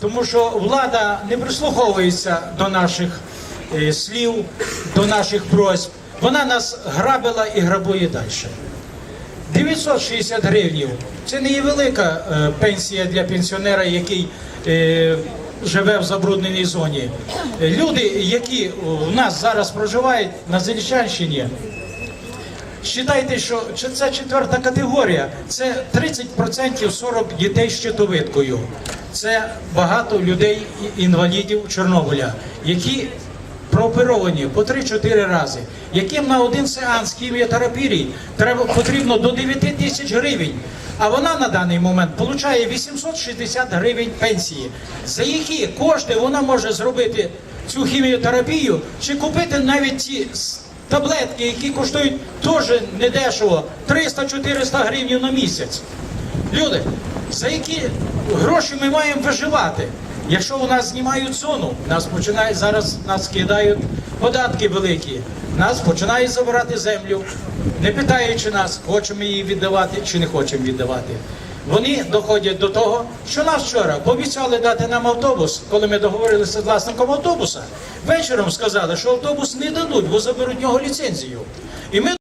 Тому що влада не прислуховується до наших е, слів, до наших просьб. Вона нас грабила і грабує далі. 960 гривнів це не є велика е, пенсія для пенсіонера, який е, живе в забрудненій зоні. Люди, які у нас зараз проживають на Заліщанщині, Считайте, що це четверта категорія, це 30% 40 дітей з щитовидкою. Це багато людей, інвалідів Чорнобиля, які прооперовані по 3-4 рази, яким на один сеанс хіміотерапії треба потрібно до 9 тисяч гривень. А вона на даний момент отримує 860 гривень пенсії. За які кошти вона може зробити цю хіміотерапію чи купити навіть ці таблетки, які коштують теж недешево 300-400 гривень на місяць. Люди, за які гроші ми маємо виживати? Якщо у нас знімають зону, нас починають зараз нас кидають податки великі, нас починають забирати землю, не питаючи нас, хочемо її віддавати чи не хочемо віддавати. Вони доходять до того, що нас вчора пообіцяли дати нам автобус, коли ми договорилися з власником автобуса. Вечором сказали, що автобус не дадуть, бо заберуть нього ліцензію. І ми